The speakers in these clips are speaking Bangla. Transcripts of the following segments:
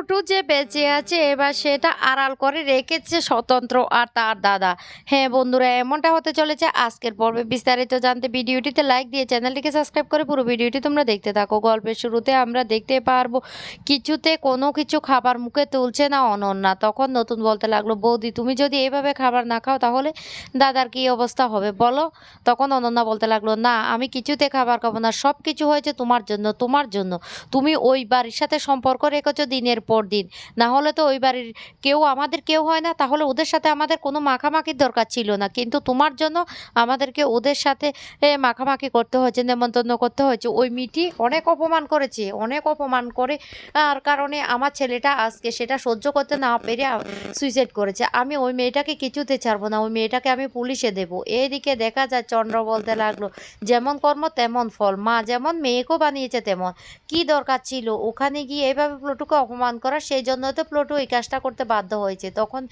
প্লুটু যে বেঁচে আছে, এবার সেটা আড়াল করে রেখেছে স্বতন্ত্র আর তার দাদা। হ্যাঁ বন্ধুরা, এমনটা হতে চলেছে আজকের পর্বে। বিস্তারিত জানতে ভিডিওটিতে লাইক দিয়ে চ্যানেলটিকে সাবস্ক্রাইব করে পুরো ভিডিওটি তোমরা দেখতে থাকো। গল্পের শুরুতে আমরা দেখতে পারব, কিছুতে কোনো কিছু খাবার মুখে তুলছে না অনন্যা। তখন নতুন বলতে লাগল, বৌদি, তুমি যদি এভাবে খাবার না খাও তাহলে দাদার কি অবস্থা হবে? বলো। তখন অনন্যা বলতে লাগল, না, আমি কিছুতে খাবার খাব না। সব কিছু হয়েছে তোমার জন্য তোমার জন্য। তুমি ওই বাড়ির সাথে সম্পর্ক রেখেছো দিনের পর দিন। না হলে তো ওই বাড়ির কেউ আমাদের কেউ হয় না, তাহলে ওদের সাথে আমাদের কোনো মাখামাখির দরকার ছিল না। কিন্তু তোমার জন্য আমাদেরকে ওদের সাথে মাখামাখি করতে হয়েছে, নেমন্তন্ন করতে হয়েছে। ওই মিটি অনেক অপমান করেছে, অনেক অপমান করে আর কারণে আমার ছেলেটা আজকে সেটা সহ্য করতে না পেরে সুইসাইড করেছে। আমি ওই মেয়েটাকে কিছুতে ছাড়বো না, ওই মেয়েটাকে আমি পুলিশে দেবো। এইদিকে দেখা যায় চন্দ্র বলতে লাগল, যেমন কর্ম তেমন ফল, মা যেমন মেয়েকেও বানিয়েছে তেমন। কি দরকার ছিল? ওখানে গিয়ে এভাবে প্লুটুকে অপমান করা সেই জন্য তো প্লুটু এই কাজটা করতে বাধ্য হয়েছে। তখন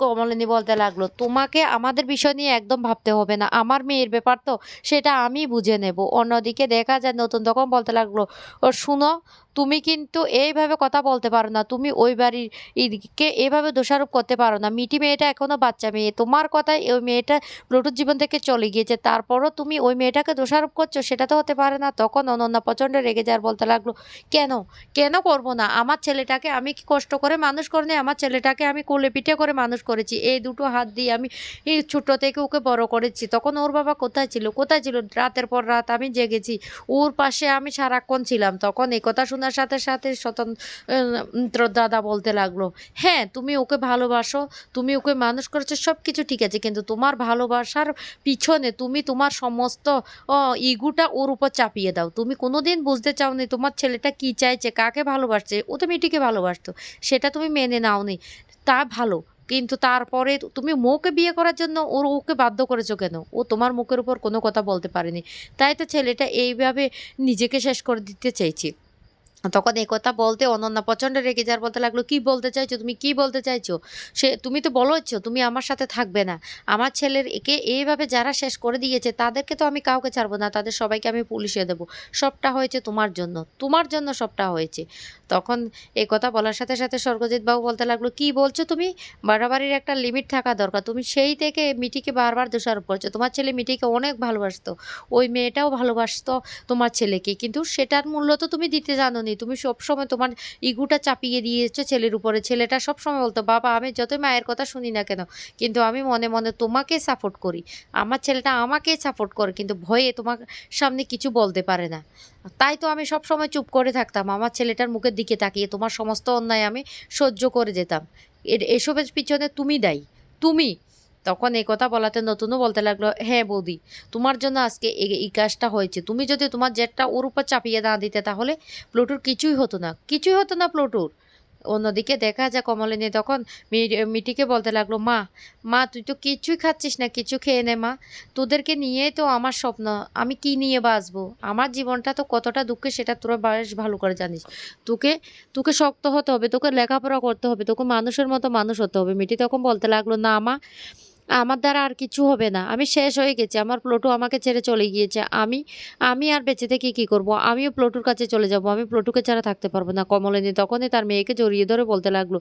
কমলিনী বলতে লাগল, তোমাকে আমাদের বিষয় নিয়ে একদম ভাবতে হবে না। আমার মেয়ের ব্যাপার তো, সেটা আমি বুঝে নেব। অন্যদিকে দেখা যায়, নতুন তখন বলতে লাগল, ও, শুনো তুমি কিন্তু এইভাবে কথা বলতে পারো না। তুমি ওই বাড়ির ইদিকে এভাবে দোষারোপ করতে পারো না। মিটি মেয়েটা এখনও বাচ্চা মেয়ে। তোমার কথায় ওই মেয়েটা প্লুটুর জীবন থেকে চলে গিয়েছে। তারপরও তুমি ওই মেয়েটাকে দোষারোপ করছ, সেটা তো হতে পারে না। তখন অনন্যা প্রচণ্ড রেগে যাওয়ার বলতে লাগল, কেন? কেন করব না? আমার ছেলেটাকে আমি কি কষ্ট করে মানুষ করিনি আমার ছেলেটাকে আমি কোলে পিঠে করে মানুষ করেছি। এই দুটো হাত দিয়ে আমি ছোট থেকে ওকে বড় করেছি। তখন ওর বাবা কোথায় ছিল? কোথায় ছিল? রাতের পর রাত আমি জেগেছি। ওর পাশে আমি সারাক্ষণ ছিলাম। তখন এই কথা শোনার সাথে সাথে স্বতন্ত্র দাদা বলতে লাগল হ্যাঁ তুমি ওকে ভালোবাসো, তুমি ওকে মানুষ করেছ সব কিছু ঠিক আছে, কিন্তু তোমার ভালোবাসার পিছনে তুমি তোমার সমস্ত ইগুটা ওর উপর চাপিয়ে দাও। তুমি কোনো দিন বুঝতে চাও চাওনি তোমার ছেলেটা কি চাইছে, কাকে ভালোবাসছে? ও তো মেয়েটিকে ভালোবাসতো, সেটা তুমি মেনে নাও নাওনি, তা ভালো, কিন্তু তারপরে তুমি মৌকে বিয়ে করার জন্য ওর ওকে বাধ্য করেছ কেন? ও তোমার মুখের উপর কোনো কথা বলতে পারেনি। তাই তো ছেলেটা এইভাবে নিজেকে শেষ করে দিতে চাইছে তখন এই কথা বলতে অনন্যা প্রচণ্ড রেগে যার বলতে লাগল, কি বলতে চাইছো? তুমি কি বলতে চাইছো? সে, তুমি তো বলোছ তুমি আমার সাথে থাকবে না। আমার ছেলের একে এইভাবে যারা শেষ করে দিয়েছে, তাদেরকে তো আমি কাউকে ছাড়বো না, তাদের সবাইকে আমি পুলিশে দেবো। সবটা হয়েছে তোমার জন্য তোমার জন্য সবটা হয়েছে। তখন এই কথা বলার সাথে সাথে স্বর্গজিৎ বাবু বলতে লাগল, কি বলছো তুমি? বাড়াবাড়ির একটা লিমিট থাকা দরকার। তুমি সেই থেকে মিটিকে বারবার দোষারোপ করছ। তোমার ছেলে মিটিকে অনেক ভালোবাসতো। ওই মেয়েটাও ভালোবাসতো তোমার ছেলেকে। কিন্তু সেটার মূল্য তো তুমি দিতে জানো নি তুমি সবসময় তোমার ইগুটা চাপিয়ে দিয়েছ ছেলের উপরে। ছেলেটা সবসময় বলতো, বাবা, আমি যতই মায়ের কথা শুনি না কেন, কিন্তু আমি মনে মনে তোমাকে সাপোর্ট করি। আমার ছেলেটা আমাকে সাপোর্ট করে, কিন্তু ভয়ে তোমার সামনে কিছু বলতে পারে না। তাই তো আমি সব সময় চুপ করে থাকতাম। আমার ছেলেটার মুখের দিকে তাকিয়ে তোমার সমস্ত অন্যায় আমি সহ্য করে যেতাম। এসবের পিছনে তুমি দায়ী। তুমি তখন এই কথা বলাতে নতুনও বলতে লাগল হ্যাঁ বৌদি, তোমার জন্য আজকে এই- কাজটা হয়েছে। তুমি যদি তোমার জেটটা ওর উপর চাপিয়ে না দিতে তাহলে প্লুটুর কিছুই হতো না। কিছুই হতো না প্লুটুর? অন্যদিকে দেখা যায় কমলিনী তখন মিটিকে বলতে লাগল, মা মা, তুই তো কিছুই খাচ্ছিস না, কিছু খেয়ে নে মা। তোদেরকে নিয়েই তো আমার স্বপ্ন, আমি কি নিয়ে বাঁচবো? আমার জীবনটা তো কতটা দুঃখে সেটা তোরা বেশ ভালো করে জানিস। তোকে তোকে শক্ত হতে হবে, তোকে লেখাপড়া করতে হবে, তোকে মানুষের মতো মানুষ হতে হবে। মিটি তখন বলতে লাগল, না মা আমার দ্বারা আর কিছু হবে না। আমি শেষ হয়ে গেছি। আমার প্লটু আমাকে ছেড়ে চলে গিয়েছে। আমি আমি আর বেঁচে থেকে কী করব? আমিও প্লটুর কাছে চলে যাব। আমি প্লটুকে ছাড়া থাকতে পারব না কমলিনী। তখনই তার মেয়েকে জড়িয়ে ধরে বলতে লাগল,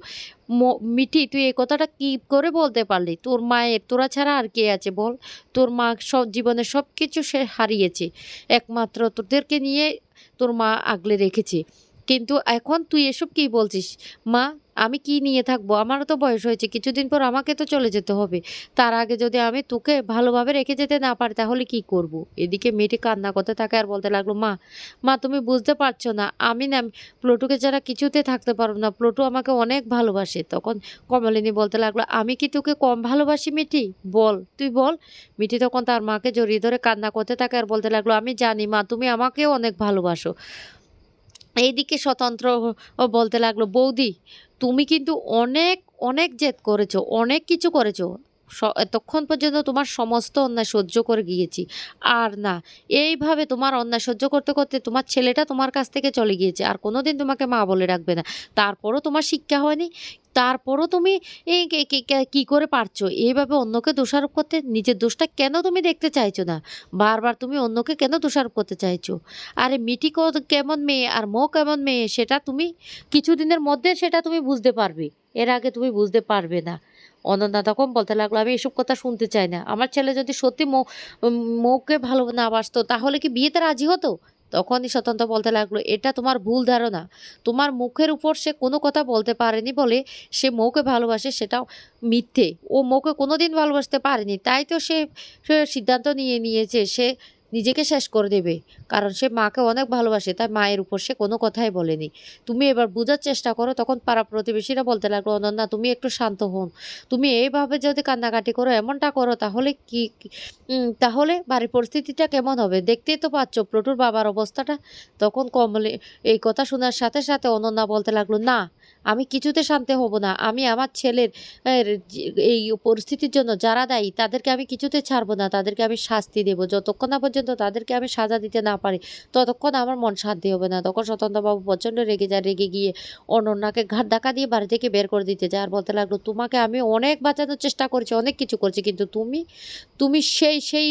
"ম- মিঠি, তুই এই কথাটা কি করে বলতে পারলি? তোর মায়ের, তোরা ছাড়া আর কে আছে বল? তোর মা সব, জীবনে সব কিছু সে হারিয়েছে। একমাত্র তোদেরকে নিয়ে তোর মা আগলে রেখেছে। কিন্তু এখন তুই এসব কি বলছিস? মা, আমি কি নিয়ে থাকব? আমারও তো বয়স হয়েছে, কিছুদিন পর আমাকে তো চলে যেতে হবে। তার আগে যদি আমি তোকে ভালোভাবে রেখে যেতে না পারি, তাহলে কি করব। এদিকে মেয়েটি কান্না করতে থাকে আর বলতে লাগল, মা মা, তুমি বুঝতে পারছ না, আমি না প্লটুকে ছাড়া কিছুতে থাকতে পারব না। প্লটু আমাকে অনেক ভালোবাসে। তখন কমলিনী বলতে লাগল, আমি কি তোকে কম ভালোবাসি মিটি বল, তুই বল। মিটি তখন তার মাকে জড়িয়ে ধরে কান্না করতে থাকে আর বলতে লাগল, আমি জানি, মা, তুমি আমাকেও অনেক ভালোবাসো। এইদিকে স্বতন্ত্র বলতে লাগল, বৌদি, তুমি কিন্তু অনেক অনেক জেদ করেছ, অনেক কিছু করেছ। এতক্ষণ পর্যন্ত তোমার সমস্ত অন্যায় সহ্য করে গিয়েছি। আর না, এইভাবে তোমার অন্যায় সহ্য করতে করতে তোমার ছেলেটা তোমার কাছ থেকে চলে গিয়েছে। আর কোনোদিন তোমাকে মা বলে রাখবে না। তারপরও তোমার শিক্ষা হয়নি। তারপরও তুমি এই কে- করে পারছ? এইভাবে অন্যকে দোষারোপ করতে নিজের দোষটা কেন তুমি দেখতে চাইছো না? বারবার তুমি অন্যকে কেন দোষারোপ করতে চাইছো? আরে মিটি কেমন মেয়ে আর মো কেমন মেয়ে সেটা তুমি কিছুদিনের মধ্যে সেটা তুমি বুঝতে পারবে। এর আগে তুমি বুঝতে পারবে না। অনন্যা তখন বলতে লাগল, আমি এসব কথা শুনতে চাই না। আমার ছেলে যদি সত্যি মৌকে ভালো না বাসতো, তাহলে কি বিয়েতে রাজি হতো? তখনই স্বতন্ত্র বলতে লাগল, এটা তোমার ভুল ধারণা। তোমার মুখের উপর সে কোনো কথা বলতে পারেনি বলে সে মৌকে ভালোবাসে, সেটাও মিথ্যে। ও মৌকে কোনোদিন ভালোবাসতে পারেনি। তাই তো সে সিদ্ধান্ত নিয়ে নিয়েছে। সে নিজেকে শেষ করে দেবে। কারণ সে মাকে অনেক ভালোবাসে, তাই মায়ের উপর সে কোনো কথাই বলেনি। তুমি এবার বোঝার চেষ্টা করো, তখন পাড়া প্রতিবেশীরা বলতে লাগল, অনন্যা, তুমি একটু শান্ত হন। তুমি এইভাবে যদি কান্নাকাটি করো, এমনটা করো, তাহলে কি তাহলে বাড়ির পরিস্থিতিটা কেমন হবে? দেখতেই তো পাচ্ছ প্লটুর বাবার অবস্থাটা। তখন কমলে এই কথা শোনার সাথে সাথে অনন্যা বলতে লাগল, না আমি কিছুতে শান্ত হব না। আমি আমার ছেলের এই পরিস্থিতির জন্য যারা দায়ী, তাদেরকে আমি কিছুতে ছাড়বো না। তাদেরকে আমি শাস্তি দেবো। যতক্ষণ না পর্যন্ত তাদেরকে আমি সাজা দিতে না পারি, ততক্ষণ আমার মন শান্তি হবে না। তখন স্বতন্ত্রবাবু প্রচণ্ড রেগে যায়। রেগে গিয়ে অনন্যাকে ঘাট ধাক্কা দিয়ে বাড়ি থেকে বের করে দিতে যায়। আর বলতে লাগল, তোমাকে আমি অনেক বাঁচানোর চেষ্টা করেছি, অনেক কিছু করছি, কিন্তু তুমি তুমি সেই সেই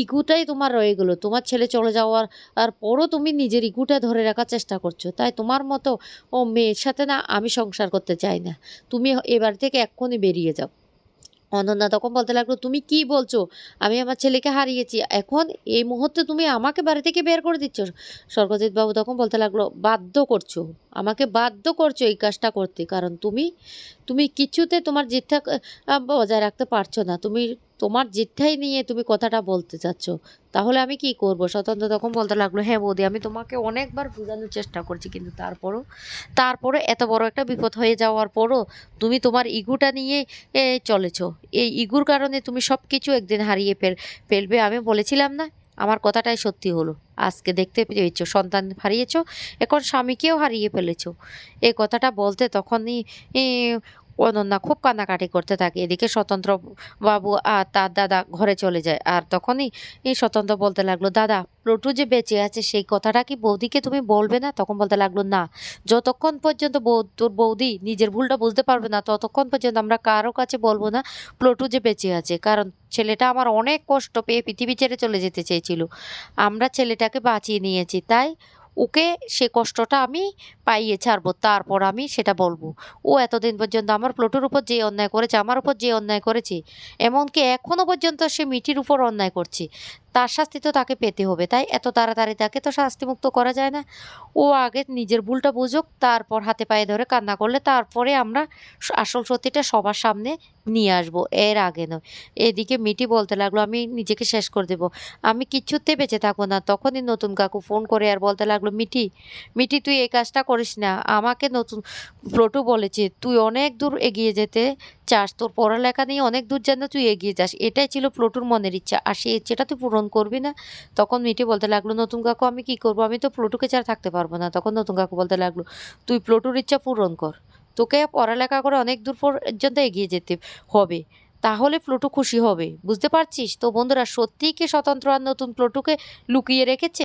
ইগুটাই তোমার রয়ে গেলো। তোমার ছেলে চলে যাওয়ার, আর পরও তুমি নিজের ইগুটা ধরে রাখার চেষ্টা করছ। তাই তোমার মতো, ও মেয়ের সাথে না আমি সংসার করতে চাই না। তুমি এবার থেকে এক্ষুনি বেরিয়ে যাও। অনন্যা তখন বলতে লাগল, তুমি কি বলছো? আমি আমার ছেলেকে হারিয়েছি। এখন এই মুহূর্তে তুমি আমাকে বাড়ি থেকে বের করে দিচ্ছ? স্বর্গজিৎ বাবু তখন বলতে লাগল, বাধ্য করছ। আমাকে বাধ্য করছ এই কাজটা করতে। কারণ তুমি তুমি কিছুতে তোমার জিথ্যা বজায় রাখতে পারছ না। তুমি তোমার জিথ্যাই নিয়ে তুমি কথাটা বলতে চাচ্ছ। তাহলে আমি কি করব? স্বতন্ত্র তখন বলতে লাগল হ্যাঁ বৌদি, আমি তোমাকে অনেকবার বোঝানোর চেষ্টা করছি, কিন্তু তারপরও তারপরে এত বড় একটা বিপদ হয়ে যাওয়ার পরও তুমি তোমার ইগুটা নিয়ে চলেছো। এই ইগুর কারণে তুমি সব কিছু একদিন হারিয়ে ফেল, ফেলবে। আমি বলেছিলাম না আমার কথাটাই সত্যি হলো। আজকে দেখতে পেয়েছ, সন্তান হারিয়েছ, এখন স্বামীকেও হারিয়ে ফেলেছ। এ কথাটা বলতে তখনই অনন্যা খুব কান্নাকাটি করতে থাকে। এদিকে স্বতন্ত্র বাবু আর তার দাদা ঘরে চলে যায়। আর তখনই এই স্বতন্ত্র বলতে লাগল, দাদা প্লটু যে বেঁচে আছে, সেই কথাটা কি বৌদিকে তুমি বলবে না? তখন বলতে লাগল, না। যতক্ষণ পর্যন্ত তোর বৌদি নিজের ভুলটা বুঝতে পারবে না, ততক্ষণ পর্যন্ত আমরা কারও কাছে বলব না প্লটু যে বেঁচে আছে। কারণ ছেলেটা আমার অনেক কষ্ট পেয়ে পৃথিবী ছেড়ে চলে যেতে চেয়েছিল। আমরা ছেলেটাকে বাঁচিয়ে নিয়েছি। তাই ওকে সে কষ্টটা আমি পাইয়ে ছাড়বো, তারপর আমি সেটা বলব। ও এতদিন পর্যন্ত আমার প্লোটোর উপর যে অন্যায় করেছে, আমার উপর যে অন্যায় করেছে, এমনকি এখনও পর্যন্ত সে মিঠির উপর অন্যায় করছে। তার শাস্তি তো তাকে পেতে হবে, তাই এত তাড়াতাড়ি তাকে তো শাস্তিমুক্ত করা যায় না। ও আগে নিজের ভুলটা বুঝুক, তারপর হাতে পায়ে ধরে কান্না করলে তারপরে আমরা আসল সত্যিটা সবার সামনে নিয়ে আসব, এর আগে নয়। এদিকে মিটি বলতে লাগল, আমি নিজেকে শেষ করে দেবো, আমি কিচ্ছুতে বেঁচে থাকব না। তখনই নতুন কাকু ফোন করে আর বলতে লাগল মিটি মিটি তুই এই কাজটা করিস না। আমাকে নতুন প্লটু বলেছে, তুই অনেক দূর এগিয়ে যেতে চাস, তোর পড়ালেখা নিয়ে অনেক দূর যেন তুই এগিয়ে যাস। এটাই ছিল প্লটুর মনের ইচ্ছা, আর সেই ইচ্ছেটা তুই পূরণ করবি না, তখন মিটি বলতে লাগল, নতুন কাকু, আমি কি করব? আমি তো প্লটুকে ছাড়া থাকতে পারব না। তখন নতুন কাকু বলতে লাগল, তুই প্লটুর ইচ্ছা পূরণ কর। তোকে পড়ালেখা করে অনেক দূর পর্যন্ত এগিয়ে যেতে হবে। তাহলে প্লোটু খুশি হবে। বুঝতে পারছিস? তো বন্ধুরা, সত্যিই কি স্বতন্ত্র আর নতুন প্লোটুকে লুকিয়ে রেখেছে?